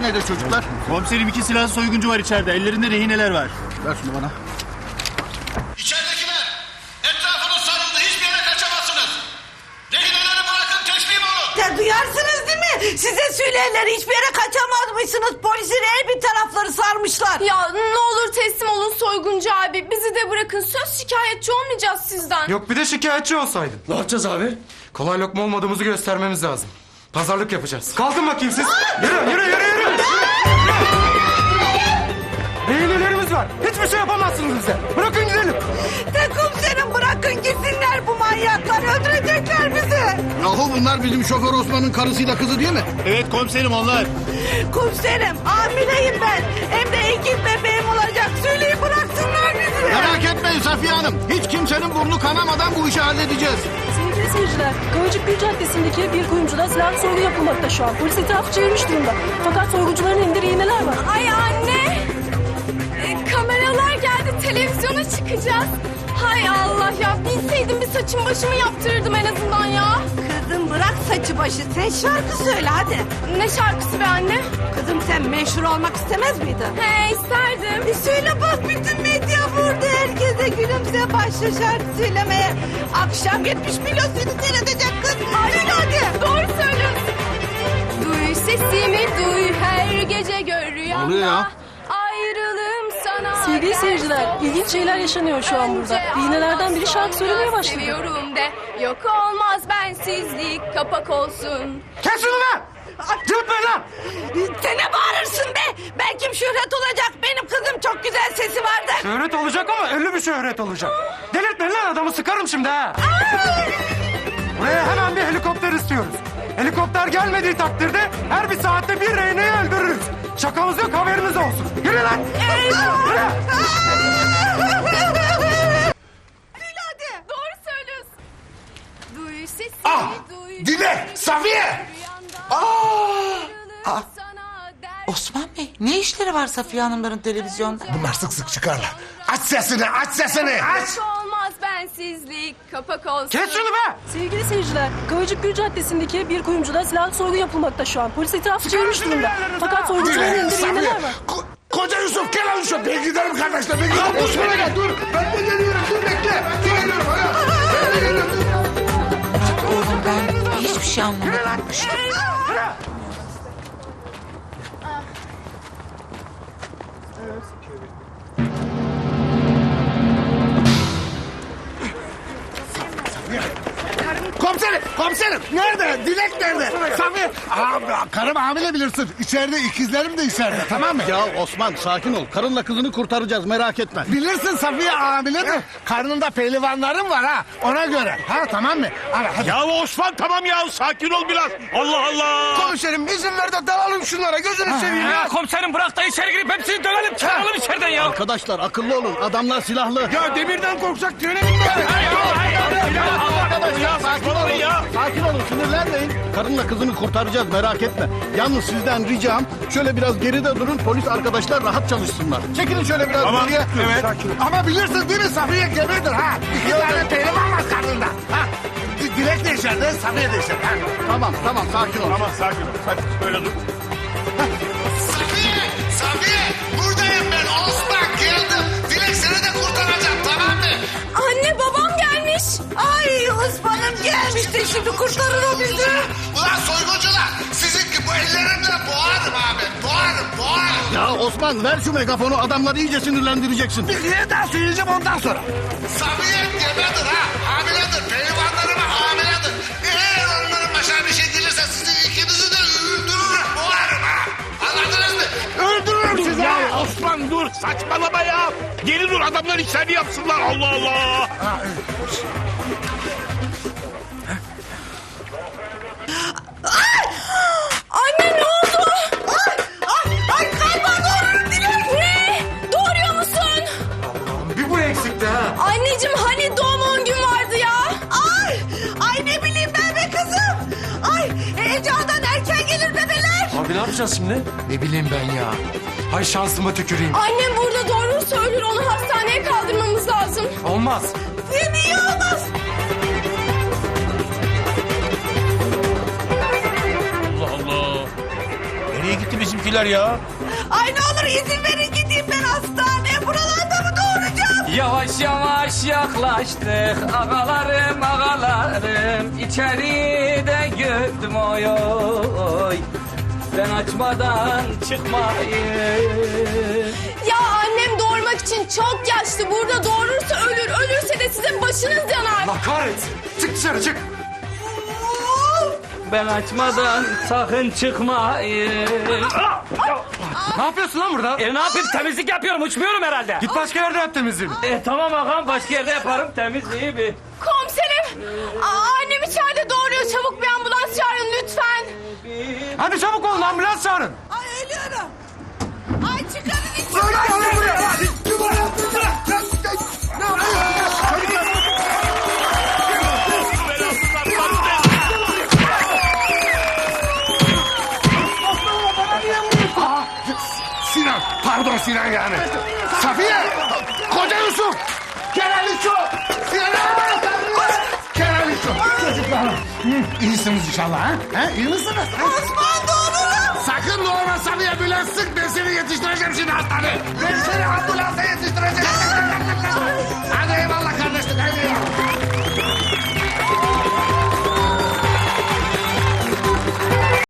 Olay nedir çocuklar? Komiserim iki silahlı soyguncu var içeride. Ellerinde rehineler var. Ver şunu bana. İçeridekiler etrafınız sarıldı hiçbir yere kaçamazsınız. Rehineleri bırakın teslim olun. Ya duyarsınız değil mi? Size söylerler hiçbir yere kaçamazmışsınız. Polisin her bir tarafları sarmışlar. Ya ne olur teslim olun soyguncu abi. Bizi de bırakın. Söz şikayetçi olmayacağız sizden. Yok bir de şikayetçi olsaydın. Ne yapacağız abi? Kolay lokma olmadığımızı göstermemiz lazım. Pazarlık yapacağız. Kalkın bakayım siz. Yürü yürü yürü yürü. Rehinelerimiz var. Hiçbir şey yapamazsınız bize. Bırakın gidelim. De komiserim bırakın gitsinler bu manyaklar. Öldürecekler bizi. Yahu bunlar bizim şoför Osman'ın karısıyla kızı değil mi? Evet komiserim onlar. Komiserim hamileyim ben. Hem de iki bebeğim olacak. Söyleyin bıraksınlar. Merak etmeyin Safiye Hanım. Hiç kimsenin burnu kanamadan bu işi halledeceğiz. Sevgili seyirciler, Kavacıkgül Caddesi'ndeki bir kuyumcuda silahlı sorgu yapılmakta şu an. Polis etrafı çevirmiş durumda. Fakat sorgucuların elinde var. Ay anne. E, kameralar geldi. Televizyona çıkacağız. Hay Allah ya. Bilseydim bir saçım başımı yaptırırdım en azından ya. Kızım bırak saçı başı. Sen şarkı söyle hadi. Ne şarkısı be anne? Kızım sen meşhur olmak istemez miydin? He isterdim. E söyle bak bütün medya burada. Herkese gülümse başla şarkı söylemeye. Akşam 70 milyon seni seyredecek kız. Söyle hadi. Doğru söylüyorsun. Duy sesimi duy her gece gör rüyamda. oluyor ya? Ayrılığım sana. Sevgili seyirciler, ilginç şeyler yaşanıyor şu an burada. Rehinelerden biri şarkı söylemeye başladı. Seviyorum de yok olmaz bensizlik kapak olsun. Kes şunu be. Cıvıtmayın lan. Sen ne bağırırsın be? Belki şöhret olacak. Çok güzel sesi vardır. Şöhret olacak ama ünlü bir şöhret olacak. Delirtmeyin lan adamı sıkarım şimdi ha. Buraya hemen bir helikopter istiyoruz. Helikopter gelmediği takdirde her bir saatte bir rehineyi öldürürüz. Şakamız yok haberiniz olsun. Yürü lan. Yürü. Hadi. Doğru söylüyorsun. Duy sesimi Ah, duy. Dile, Safiye. Rüyanda Aa! Osman Bey ne işleri var Safiye Hanımların televizyonda? Bunlar sık sık çıkarlar. Aç sesini, aç sesini. Aç. Olmaz bensizlik kapak olsun. Kes şunu be. Sevgili seyirciler, Kavacıkgül Caddesi'ndeki bir kuyumcuda silahlı sorgu yapılmakta şu an. Polis etrafı çevirmiş durumda. Fakat sorgucuların Dile, elinde Safiye. rehineler var. Ko- Koca Yusuf, gel lan Yusuf. Ben giderim kardeşler, ben giderim. Osman'a gel, dur. Ben de geliyorum, dur bekle. Ben geliyorum, hala. Ben de geliyorum. Oğlum ben hiçbir şey anlamadım. Evet. Sabiha. Komiserim, komiserim. Nerede? Dilek nerede? Safiye. Abi, karım hamile bilirsin. İçeride ikizlerim de içeride, tamam mı? Ya Osman sakin ol. Karınla kızını kurtaracağız merak etme. Bilirsin Safiye hamiledir. Karnında pehlivanlarım var ha. Ona göre. Ha tamam mı? Hadi, hadi. Ya Osman tamam ya sakin ol biraz. Allah Allah. Komiserim izin ver de dalalım şunlara gözünü seveyim ya. komiserim bırak da içeri girip hepsini dövelim çıkaralım içeriden ya. Arkadaşlar akıllı olun. Adamlar silahlı. Ya demirden korksak trene binmeyelim. Arkadaş Karınla kızını kurtaracağız merak etme. Yalnız sizden ricam şöyle biraz geride durun polis arkadaşlar rahat çalışsınlar. Çekilin şöyle biraz Tamam, geriye. evet. Ama bilirsiniz değil mi Safiye gebedir ha. İki tane pehlivan var karnında. Ha. Di- Dilek de içeride, Safiye de içeride. Ha. Tamam tamam sakin olun. Tamam sakin ol. Hadi böyle dur. Safiye, Safiye buradayım ben Osman geldim. Dilek seni de kurtaracağım tamam mı? Anne babam gelmiş. Ay Osman'ım gelmişti şimdi kurtarır o bizi. Ya Osman ver şu megafonu adamları iyice sinirlendireceksin. Bir kere daha söyleyeceğim ondan sonra. Safiye gebedir ha. Hamiledir. Pehlivanlarıma hamiledir. Eğer onların başına bir şey gelirse sizi ikinizi de öldürürüm. Boğarım ha. Anladınız mı? Öldürürüm sizi. Ya Osman dur saçmalama ya. Geri dur adamlar içeride yapsınlar Allah Allah. Anne ne yapacağız şimdi? Ne bileyim ben ya. Hay şansıma tüküreyim. Annem burada doğru söylüyor. Onu hastaneye kaldırmamız lazım. Olmaz. Niye olmaz? Allah Allah. Nereye gitti bizimki bizimkiler ya. Ay ne olur izin verin gideyim ben hastaneye. Buralarda mı doğuracağım? Yavaş yavaş yaklaştık ağalarım ağalarım içeride gördüm oy oy ben açmadan çıkmayın. Ya annem doğurmak için çok yaşlı. Burada doğurursa ölür. Ölürse de sizin başınız yanar. Allah kahretsin. Çık dışarı çık. Ben açmadan sakın çıkmayın. Ne yapıyorsun lan burada? E ne yapayım temizlik yapıyorum uçmuyorum herhalde. Git başka yerde yap temizliğini. E tamam ağam başka yerde yaparım temizliği bir. Komiserim. Hadi çabuk olun ambulans çağırın. Ay ölüyorum. Ay çıkarın içeri. Sinan. Pardon Sinan yani. Safiye. Koca Yusuf. Kenan Yusuf. Sinan. Çocuklar. İyisiniz inşallah ha? ha? İyi misiniz? Osman doğru Sakın doğru sarıya bile sık. Ben seni yetiştireceğim şimdi hastaneye. Ben seni ambulansa yetiştireceğim.